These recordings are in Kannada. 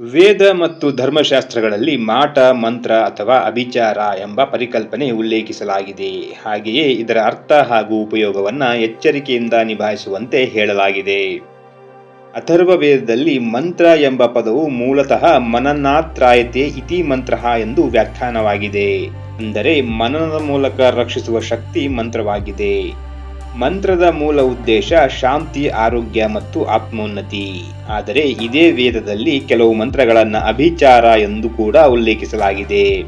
ವೇದ ಮತ್ತು ಧರ್ಮಶಾಸ್ತ್ರಗಳಲ್ಲಿ ಮಾಟ, ಮಂತ್ರ ಅಥವಾ ಅಭಿಚಾರ ಎಂಬ ಪರಿಕಲ್ಪನೆ ಉಲ್ಲೇಖಿಸಲಾಗಿದೆ. ಹಾಗೆಯೇ ಇದರ ಅರ್ಥ ಹಾಗೂ ಉಪಯೋಗವನ್ನು ಎಚ್ಚರಿಕೆಯಿಂದ ನಿಭಾಯಿಸುವಂತೆ ಹೇಳಲಾಗಿದೆ. ಅಥರ್ವ ವೇದದಲ್ಲಿ ಮಂತ್ರ ಎಂಬ ಪದವು ಮೂಲತಃ ಮನನಾತ್ರಾಯತೆ ಇತಿ ಮಂತ್ರ ಎಂದು ವ್ಯಾಖ್ಯಾನವಾಗಿದೆ. ಅಂದರೆ ಮನನದ ಮೂಲಕ ರಕ್ಷಿಸುವ ಶಕ್ತಿ ಮಂತ್ರವಾಗಿದೆ. ಮಂತ್ರದ ಮೂಲ ಉದ್ದೇಶ ಶಾಂತಿ, ಆರೋಗ್ಯ ಮತ್ತು ಆತ್ಮೋನ್ನತಿ. ಆದರೆ ಇದೇ ವೇದದಲ್ಲಿ ಕೆಲವು ಮಂತ್ರಗಳನ್ನು ಅಭಿಚಾರ ಎಂದು ಕೂಡ ಉಲ್ಲೇಖಿಸಲಾಗಿದೆ.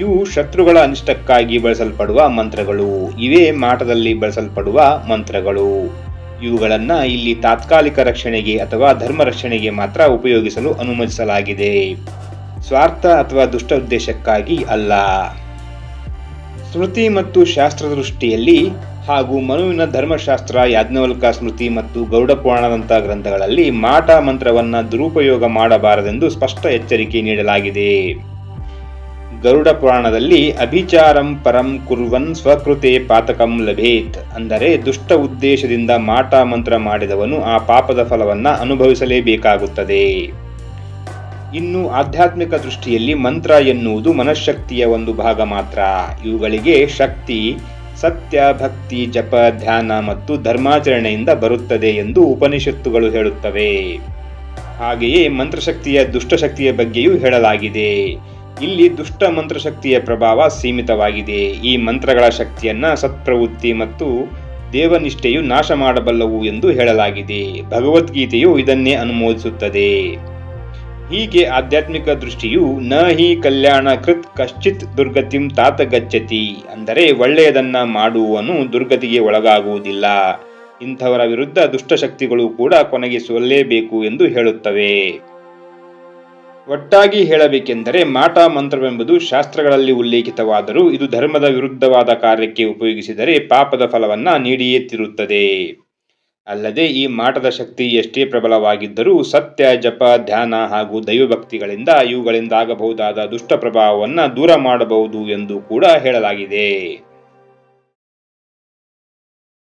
ಇವು ಶತ್ರುಗಳ ಅನಿಷ್ಟಕ್ಕಾಗಿ ಬಳಸಲ್ಪಡುವ ಮಂತ್ರಗಳು. ಇವೇ ಮಾಟದಲ್ಲಿ ಬಳಸಲ್ಪಡುವ ಮಂತ್ರಗಳು. ಇವುಗಳನ್ನು ಇಲ್ಲಿ ತಾತ್ಕಾಲಿಕ ರಕ್ಷಣೆಗೆ ಅಥವಾ ಧರ್ಮ ರಕ್ಷಣೆಗೆ ಮಾತ್ರ ಉಪಯೋಗಿಸಲು ಅನುಮತಿಸಲಾಗಿದೆ. ಸ್ವಾರ್ಥ ಅಥವಾ ದುಷ್ಟ ಉದ್ದೇಶಕ್ಕಾಗಿ ಅಲ್ಲ. ಸ್ಮೃತಿ ಮತ್ತು ಶಾಸ್ತ್ರ ದೃಷ್ಟಿಯಲ್ಲಿ ಹಾಗೂ ಮನುವಿನ ಧರ್ಮಶಾಸ್ತ್ರ, ಯಾಜ್ಞವಲ್ಕ ಸ್ಮೃತಿ ಮತ್ತು ಗೌಡ ಪುರಾಣದಂತಹ ಗ್ರಂಥಗಳಲ್ಲಿ ಮಾಟ ಮಂತ್ರವನ್ನ ದುರುಪಯೋಗ ಮಾಡಬಾರದೆಂದು ಸ್ಪಷ್ಟ ಎಚ್ಚರಿಕೆ ನೀಡಲಾಗಿದೆ. ಗರುಡ ಪುರಾಣದಲ್ಲಿ ಅಭಿಚಾರಂ ಪರಂ ಕುರ್ವನ್ ಸ್ವಕೃತೆ ಪಾತಕಂ ಲಭೇತ್ ಅಂದರೆ ದುಷ್ಟ ಉದ್ದೇಶದಿಂದ ಮಾಟ ಮಂತ್ರ ಮಾಡಿದವನು ಆ ಪಾಪದ ಫಲವನ್ನು ಅನುಭವಿಸಲೇಬೇಕಾಗುತ್ತದೆ. ಇನ್ನು ಆಧ್ಯಾತ್ಮಿಕ ದೃಷ್ಟಿಯಲ್ಲಿ ಮಂತ್ರ ಎನ್ನುವುದು ಮನಃಶಕ್ತಿಯ ಒಂದು ಭಾಗ ಮಾತ್ರ. ಇವುಗಳಿಗೆ ಶಕ್ತಿ ಸತ್ಯ ಭಕ್ತಿ ಜಪ, ಧ್ಯಾನ ಮತ್ತು ಧರ್ಮಾಚರಣೆಯಿಂದ ಬರುತ್ತದೆ ಎಂದು ಉಪನಿಷತ್ತುಗಳು ಹೇಳುತ್ತವೆ. ಹಾಗೆಯೇ ಮಂತ್ರಶಕ್ತಿಯ ದುಷ್ಟಶಕ್ತಿಯ ಬಗ್ಗೆಯೂ ಹೇಳಲಾಗಿದೆ. ಇಲ್ಲಿ ದುಷ್ಟ ಮಂತ್ರಶಕ್ತಿಯ ಪ್ರಭಾವ ಸೀಮಿತವಾಗಿದೆ. ಈ ಮಂತ್ರಗಳ ಶಕ್ತಿಯನ್ನ ಸತ್ಪ್ರವೃತ್ತಿ ಮತ್ತು ದೇವನಿಷ್ಠೆಯು ನಾಶ ಮಾಡಬಲ್ಲವು ಎಂದು ಹೇಳಲಾಗಿದೆ. ಭಗವದ್ಗೀತೆಯು ಇದನ್ನೇ ಅನುಮೋದಿಸುತ್ತದೆ. ಹೀಗೆ ಆಧ್ಯಾತ್ಮಿಕ ದೃಷ್ಟಿಯು ನ ಹಿ ಕಲ್ಯಾಣ ಕೃತ್ ಕಶ್ಚಿತ್ ದುರ್ಗತಿಂ ತಾತ ಗಚ್ಚತಿ. ಅಂದರೆ ಒಳ್ಳೆಯದನ್ನ ಮಾಡುವನು ದುರ್ಗತಿಗೆ ಒಳಗಾಗುವುದಿಲ್ಲ. ಇಂಥವರ ವಿರುದ್ಧ ದುಷ್ಟಶಕ್ತಿಗಳು ಕೂಡ ಕೊನೆಗೆ ಸೋಲ್ಲೇಬೇಕು ಎಂದು ಹೇಳುತ್ತವೆ. ಒಟ್ಟಾಗಿ ಹೇಳಬೇಕೆಂದರೆ ಮಾಟ ಮಂತ್ರವೆಂಬುದು ಶಾಸ್ತ್ರಗಳಲ್ಲಿ ಉಲ್ಲೇಖಿತವಾದರೂ ಇದು ಧರ್ಮದ ವಿರುದ್ಧವಾದ ಕಾರ್ಯಕ್ಕೆ ಉಪಯೋಗಿಸಿದರೆ ಪಾಪದ ಫಲವನ್ನ ನೀಡಿಯೇ ತಿರುತ್ತದೆ. ಅಲ್ಲದೆ ಈ ಮಾಟದ ಶಕ್ತಿ ಎಷ್ಟೇ ಪ್ರಬಲವಾಗಿದ್ದರೂ ಸತ್ಯ, ಜಪ, ಧ್ಯಾನ ಹಾಗೂ ದೈವಭಕ್ತಿಗಳಿಂದ ಇವುಗಳಿಂದಾಗಬಹುದಾದ ದುಷ್ಟ ಪ್ರಭಾವವನ್ನು ದೂರ ಮಾಡಬಹುದು ಎಂದು ಕೂಡ ಹೇಳಲಾಗಿದೆ.